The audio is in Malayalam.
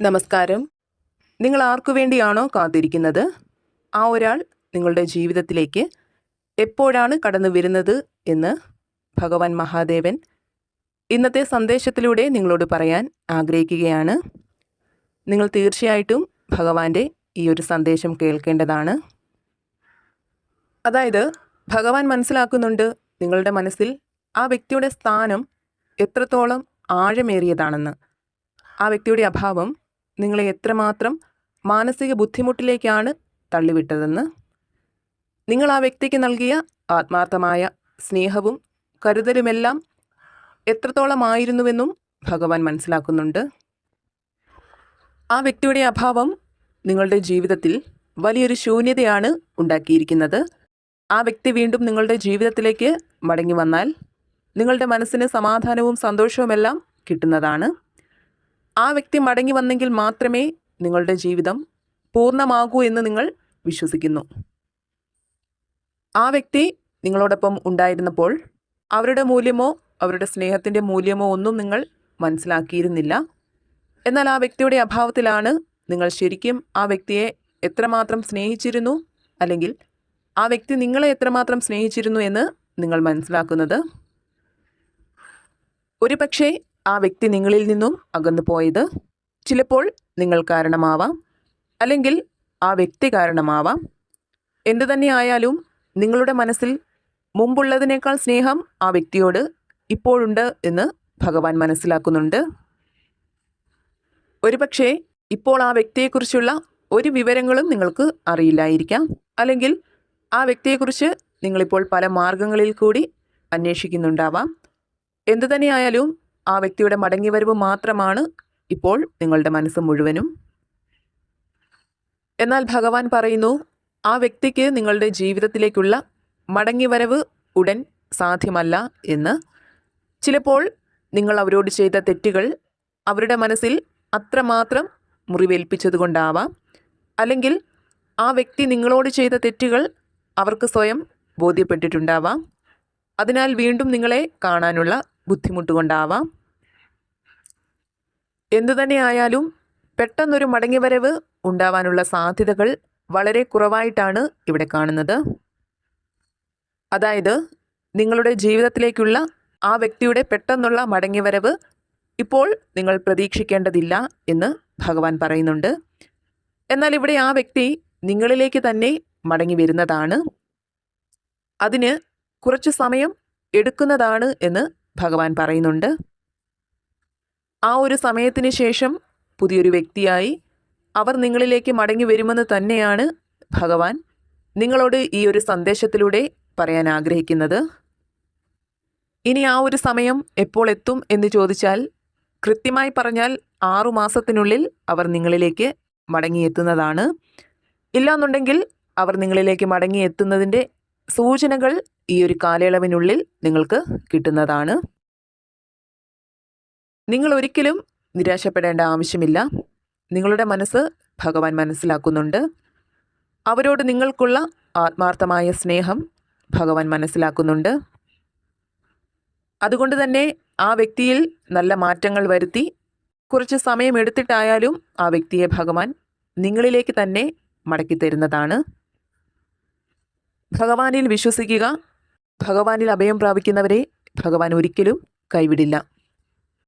നമസ്കാരം. നിങ്ങൾ ആർക്കു വേണ്ടിയാണോ കാത്തിരിക്കുന്നത്? ആ ഒരാൾ നിങ്ങളുടെ ജീവിതത്തിലേക്ക് എപ്പോഴാണ് കടന്നു വരുന്നത് എന്ന് ഭഗവാൻ മഹാദേവൻ ഇന്നത്തെ സന്ദേശത്തിലൂടെ നിങ്ങളോട് പറയാൻ ആഗ്രഹിക്കുകയാണ്. നിങ്ങൾ തീർച്ചയായിട്ടും ഭഗവാന്റെ ഈ ഒരു സന്ദേശം കേൾക്കേണ്ടതാണ്. അതായത് ഭഗവാൻ മനസ്സിലാക്കുന്നുണ്ട് നിങ്ങളുടെ മനസ്സിൽ ആ വ്യക്തിയുടെ സ്ഥാനം എത്രത്തോളം ആഴമേറിയതാണെന്ന്. ആ വ്യക്തിയുടെ അഭാവം നിങ്ങളെ എത്രമാത്രം മാനസിക ബുദ്ധിമുട്ടിലേക്കാണ് തള്ളിവിട്ടതെന്ന്. നിങ്ങൾ ആ വ്യക്തിക്ക് നൽകിയ ആത്മാർത്ഥമായ സ്നേഹവും കരുതലുമെല്ലാം എത്രത്തോളമായിരുന്നുവെന്നും ഭഗവാൻ മനസ്സിലാക്കുന്നുണ്ട്. ആ വ്യക്തിയുടെ അഭാവം നിങ്ങളുടെ ജീവിതത്തിൽ വലിയൊരു ശൂന്യതയാണ് ഉണ്ടാക്കിയിരിക്കുന്നത്. ആ വ്യക്തി വീണ്ടും നിങ്ങളുടെ ജീവിതത്തിലേക്ക് മടങ്ങി വന്നാൽ നിങ്ങളുടെ മനസ്സിന് സമാധാനവും സന്തോഷവുമെല്ലാം കിട്ടുന്നതാണ്. ആ വ്യക്തി മടങ്ങി വന്നെങ്കിൽ മാത്രമേ നിങ്ങളുടെ ജീവിതം പൂർണമാകൂ എന്ന് നിങ്ങൾ വിശ്വസിക്കുന്നു. ആ വ്യക്തി നിങ്ങളോടൊപ്പം ഉണ്ടായിരുന്നപ്പോൾ അവരുടെ മൂല്യമോ അവരുടെ സ്നേഹത്തിന്റെ മൂല്യമോ ഒന്നും നിങ്ങൾ മനസ്സിലാക്കിയിരുന്നില്ല. എന്നാൽ ആ വ്യക്തിയുടെ അഭാവത്തിലാണ് നിങ്ങൾ ശരിക്കും ആ വ്യക്തിയെ എത്രമാത്രം സ്നേഹിച്ചിരുന്നു അല്ലെങ്കിൽ ആ വ്യക്തി നിങ്ങളെ എത്രമാത്രം സ്നേഹിച്ചിരുന്നു എന്ന് നിങ്ങൾ മനസ്സിലാക്കുന്നത്? ഒരു പക്ഷേ ആ വ്യക്തി നിങ്ങളിൽ നിന്നും അകന്നു പോയത് ചിലപ്പോൾ നിങ്ങൾ കാരണമാവാം അല്ലെങ്കിൽ ആ വ്യക്തി കാരണമാവാം. എന്തു തന്നെയായാലും നിങ്ങളുടെ മനസ്സിൽ മുമ്പുള്ളതിനേക്കാൾ സ്നേഹം ആ വ്യക്തിയോട് ഇപ്പോഴുണ്ട് എന്ന് ഭഗവാൻ മനസ്സിലാക്കുന്നുണ്ട്. ഒരുപക്ഷേ ഇപ്പോൾ ആ വ്യക്തിയെക്കുറിച്ചുള്ള ഒരു വിവരങ്ങളും നിങ്ങൾക്ക് അറിയില്ലായിരിക്കാം അല്ലെങ്കിൽ ആ വ്യക്തിയെക്കുറിച്ച് നിങ്ങളിപ്പോൾ പല മാർഗങ്ങളിൽ കൂടി അന്വേഷിക്കുന്നുണ്ടാവാം. എന്തു തന്നെയായാലും ആ വ്യക്തിയുടെ മടങ്ങിവരവ് മാത്രമാണ് ഇപ്പോൾ നിങ്ങളുടെ മനസ്സ് മുഴുവനും. എന്നാൽ ഭഗവാൻ പറയുന്നു ആ വ്യക്തിക്ക് നിങ്ങളുടെ ജീവിതത്തിലേക്കുള്ള മടങ്ങിവരവ് ഉടൻ സാധ്യമല്ല എന്ന്. ചിലപ്പോൾ നിങ്ങൾ അവരോട് ചെയ്ത തെറ്റുകൾ അവരുടെ മനസ്സിൽ അത്രമാത്രം മുറിവേൽപ്പിച്ചതുകൊണ്ടാവാം. അല്ലെങ്കിൽ ആ വ്യക്തി നിങ്ങളോട് ചെയ്ത തെറ്റുകൾ അവർക്ക് സ്വയം ബോധ്യപ്പെട്ടിട്ടുണ്ടാവാം. അതിനാൽ വീണ്ടും നിങ്ങളെ കാണാനുള്ള ബുദ്ധിമുട്ട് കൊണ്ടാവാം എന്തു തന്നെയായാലും പെട്ടെന്നൊരു മടങ്ങിവരവ് ഉണ്ടാവാനുള്ള സാധ്യതകൾ വളരെ കുറവായിട്ടാണ് ഇവിടെ കാണുന്നത്. അതായത് നിങ്ങളുടെ ജീവിതത്തിലേക്കുള്ള ആ വ്യക്തിയുടെ പെട്ടെന്നുള്ള മടങ്ങിവരവ് ഇപ്പോൾ നിങ്ങൾ പ്രതീക്ഷിക്കേണ്ടതില്ല എന്ന് ഭഗവാൻ പറയുന്നുണ്ട്. എന്നാൽ ഇവിടെ ആ വ്യക്തി നിങ്ങളിലേക്ക് തന്നെ മടങ്ങി വരുന്നതാണ്. അതിന് കുറച്ച് സമയം എടുക്കുന്നതാണ് എന്ന് ഭഗവാൻ പറയുന്നുണ്ട്. ആ ഒരു സമയത്തിന് ശേഷം പുതിയൊരു വ്യക്തിയായി അവർ നിങ്ങളിലേക്ക് മടങ്ങി വരുമെന്ന് തന്നെയാണ് ഭഗവാൻ നിങ്ങളോട് ഈ ഒരു സന്ദേശത്തിലൂടെ പറയാൻ ആഗ്രഹിക്കുന്നത്. ഇനി ആ ഒരു സമയം എപ്പോൾ എത്തും എന്ന് ചോദിച്ചാൽ കൃത്യമായി പറഞ്ഞാൽ ആറു മാസത്തിനുള്ളിൽ അവർ നിങ്ങളിലേക്ക് മടങ്ങിയെത്തുന്നതാണ്. ഇല്ലാന്നുണ്ടെങ്കിൽ അവർ നിങ്ങളിലേക്ക് മടങ്ങിയെത്തുന്നതിന്റെ സൂചനകൾ ഈ ഒരു കാലയളവിനുള്ളിൽ നിങ്ങൾക്ക് കിട്ടുന്നതാണ്. നിങ്ങൾ ഒരിക്കലും നിരാശപ്പെടേണ്ട ആവശ്യമില്ല. നിങ്ങളുടെ മനസ്സ് ഭഗവാൻ മനസ്സിലാക്കുന്നുണ്ട്. അവരോട് നിങ്ങൾക്കുള്ള ആത്മാർത്ഥമായ സ്നേഹം ഭഗവാൻ മനസ്സിലാക്കുന്നുണ്ട്. അതുകൊണ്ട് തന്നെ ആ വ്യക്തിയിൽ നല്ല മാറ്റങ്ങൾ വരുത്തി കുറച്ച് സമയം എടുത്തിട്ടായാലും ആ വ്യക്തിയെ ഭഗവാൻ നിങ്ങളിലേക്ക് തന്നെ മടക്കി തരുന്നതാണ്. ഭഗവാനിൽ വിശ്വസിക്കുക ഭഗവാനിൽ അഭയം പ്രാപിക്കുന്നവരെ ഭഗവാൻ ഒരിക്കലും കൈവിടില്ല.